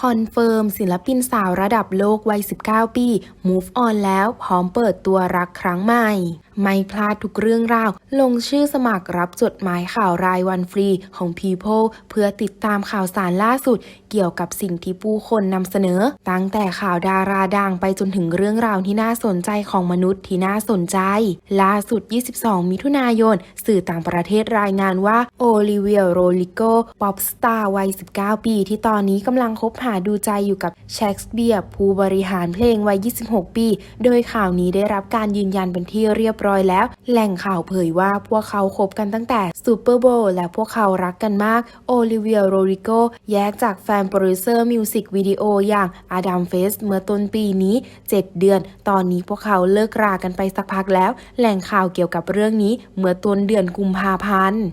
คอนเฟิร์มศิลปินสาวระดับโลกวัย 19 ปี move on แล้วพร้อมเปิดตัวรักครั้งใหม่ ไม่พลาดทุกเรื่องราว ลงชื่อสมัครรับจดหมายข่าวรายวันฟรีของ People เพื่อติดตามข่าวสารล่าสุด เกี่ยวกับสิ่งที่ผู้คนนำเสนอ ตั้งแต่ข่าวดาราดังไปจนถึงเรื่องราวที่น่าสนใจของมนุษย์ที่น่าสนใจ ล่าสุด 22 มิถุนายน สื่อต่างประเทศรายงานว่าโอลิเวียโรลิโกป๊อปสตาร์วัย 19 ปี ที่ตอนนี้กำลังคบหาดูใจอยู่กับเชคสเปียร์ผู้บริหารเพลงวัย 26 ปี โดยข่าวนี้ได้รับการยืนยันเป็นที่เรียบร้อยแล้ว แหล่งข่าวเผยว่าพวกเขาคบกันตั้งแต่ซูเปอร์โบว์และพวกเขารักกันมาก โอลิเวียโรริโกแยกจากแฟนโปรดิวเซอร์มิวสิกวิดีโออย่างอาดัมเฟสเมื่อต้นปีนี้ 7 เดือน ตอนนี้พวกเขาเลิกรากันไปสักพักแล้ว แหล่งข่าวเกี่ยวกับเรื่องนี้เมื่อต้นเดือนกุมภาพันธ์